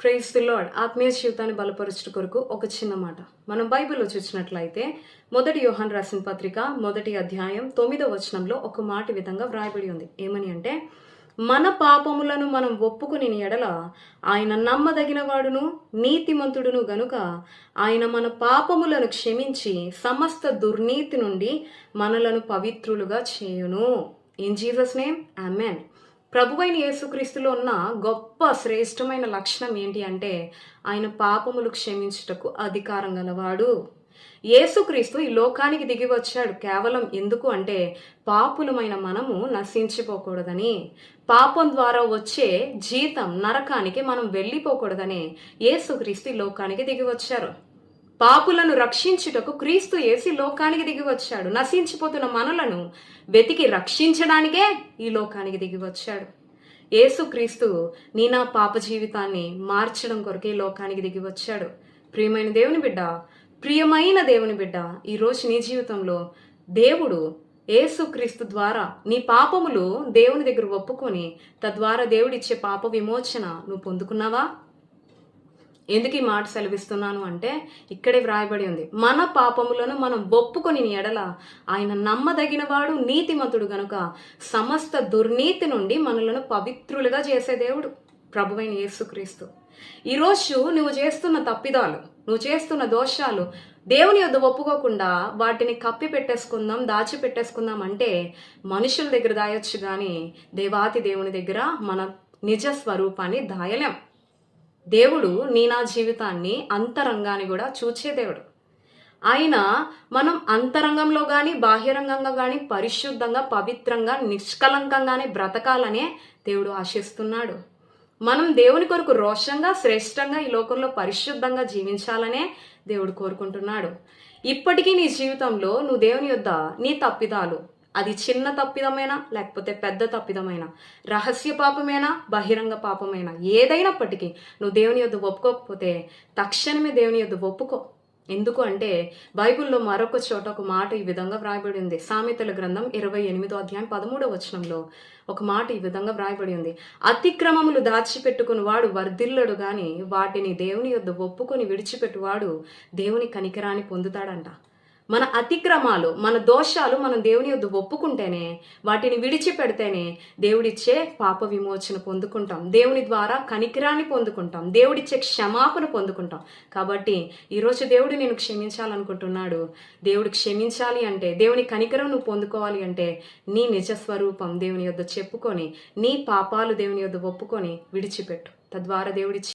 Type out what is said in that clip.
Praise the lord ఆత్మీయ జీవితాన్ని బలపరచడం కొరకు ఒక చిన్న మాట. మనం బైబిల్లో చూసినట్లయితే మొదటి యోహాన్ రాసిన పత్రిక మొదటి అధ్యాయం తొమ్మిదో వచనంలో ఒక మాట విధంగా వ్రాయబడి ఉంది. ఏమని అంటే మన పాపములను మనం ఒప్పుకుని ఎడల ఆయన నమ్మదగిన వాడును నీతిమంతుడును గనుక ఆయన మన పాపములను క్షమించి సమస్త దుర్నీతి నుండి మనలను పవిత్రులుగా చేయును. ఇన్ జీసస్ నేమ్ అమెన్ ప్రభువైన యేసుక్రీస్తులో ఉన్న గొప్ప శ్రేష్టమైన లక్షణం ఏంటి అంటే ఆయన పాపములు క్షమించుటకు అధికారం గలవాడు. యేసుక్రీస్తు ఈ లోకానికి దిగి వచ్చాడు. కేవలం ఎందుకు అంటే పాపులమైన మనము నశించిపోకూడదని. పాపం ద్వారా వచ్చే జీతం నరకానికి మనం వెళ్ళిపోకూడదని యేసుక్రీస్తు ఈ లోకానికి దిగి వచ్చారు. పాపులను రక్షించుటకు క్రీస్తు ఏసి లోకానికి దిగి వచ్చాడు. నశించిపోతున్న మనలను వెతికి రక్షించడానికే ఈ లోకానికి దిగి వచ్చాడు. యేసుక్రీస్తు నీ నా పాప జీవితాన్ని మార్చడం కొరకే ఈ లోకానికి దిగి వచ్చాడు. ప్రియమైన దేవుని బిడ్డ ప్రియమైన దేవుని బిడ్డ ఈరోజు నీ జీవితంలో దేవుడు ఏసుక్రీస్తు ద్వారా నీ పాపములు దేవుని దగ్గర ఒప్పుకొని తద్వారా దేవుడిచ్చే పాప విమోచన నువ్వు పొందుకున్నావా? ఎందుకు ఈ మాట సెలవిస్తున్నాను అంటే ఇక్కడే వ్రాయబడి ఉంది. మన పాపములను మనం ఒప్పుకొని ఎడల ఆయన నమ్మదగినవాడు నీతిమంతుడు గనుక సమస్త దుర్నీతి నుండి మనలను పవిత్రులుగా చేసే దేవుడు ప్రభువైన యేసుక్రీస్తు. ఈరోజు నువ్వు చేస్తున్న తప్పిదాలు నువ్వు చేస్తున్న దోషాలు దేవుని యొద్ద ఒప్పుకోకుండా వాటిని కప్పి పెట్టేసుకుందాం దాచి పెట్టేసుకుందాం అంటే మనుషుల దగ్గర దాయొచ్చు కానీ దేవాతి దేవుని దగ్గర మన నిజ స్వరూపాన్ని దాయలేం. దేవుడు నీ నా జీవితాన్ని అంతరంగాన్ని కూడా చూచే దేవుడు. ఆయన మనం అంతరంగంలో కానీ బాహ్యరంగంగా కానీ పరిశుద్ధంగా పవిత్రంగా నిష్కలంకంగానే బ్రతకాలనే దేవుడు ఆశిస్తున్నాడు. మనం దేవుని కొరకు రోషంగా శ్రేష్టంగా ఈ లోకంలో పరిశుద్ధంగా జీవించాలనే దేవుడు కోరుకుంటున్నాడు. ఇప్పటికీ నీ జీవితంలో నువ్వు దేవుని యొద్ద నీ తప్పిదాలు అది చిన్న తప్పిదమైనా లేకపోతే పెద్ద తప్పిదమైనా రహస్య పాపమైనా బహిరంగ పాపమైనా ఏదైనప్పటికీ నువ్వు దేవుని యొద్ ఒప్పుకోకపోతే తక్షణమే దేవుని యొద్ ఒప్పుకో. ఎందుకు అంటే బైబిల్లో మరొక చోట ఒక మాట ఈ విధంగా వ్రాయబడి ఉంది. సామెతల గ్రంథం ఇరవై ఎనిమిదో అధ్యాయం పదమూడవ వచనంలో ఒక మాట ఈ విధంగా వ్రాయబడి ఉంది. అతిక్రమములు దాచిపెట్టుకుని వాడు వర్ధిల్లడు గాని వాటిని దేవుని యొద్ద ఒప్పుకొని విడిచిపెట్టువాడు దేవుని కనికరాన్ని పొందుతాడంట. మన అతిక్రమాలు మన దోషాలు మనం దేవుని యొద్ద ఒప్పుకుంటేనే వాటిని విడిచిపెడితేనే దేవుడిచ్చే పాప విమోచన పొందుకుంటాం. దేవుని ద్వారా కనికిరాన్ని పొందుకుంటాం. దేవుడిచ్చే క్షమాపణ పొందుకుంటాం. కాబట్టి ఈరోజు దేవుడు నేను క్షమించాలనుకుంటున్నాడు. దేవుడు క్షమించాలి అంటే దేవుని కనికరం నువ్వు పొందుకోవాలి అంటే నీ నిజ స్వరూపం దేవుని యొద్ద చెప్పుకొని నీ పాపాలు దేవుని యొద్ద ఒప్పుకొని విడిచిపెట్టు. తద్వారా దేవుడి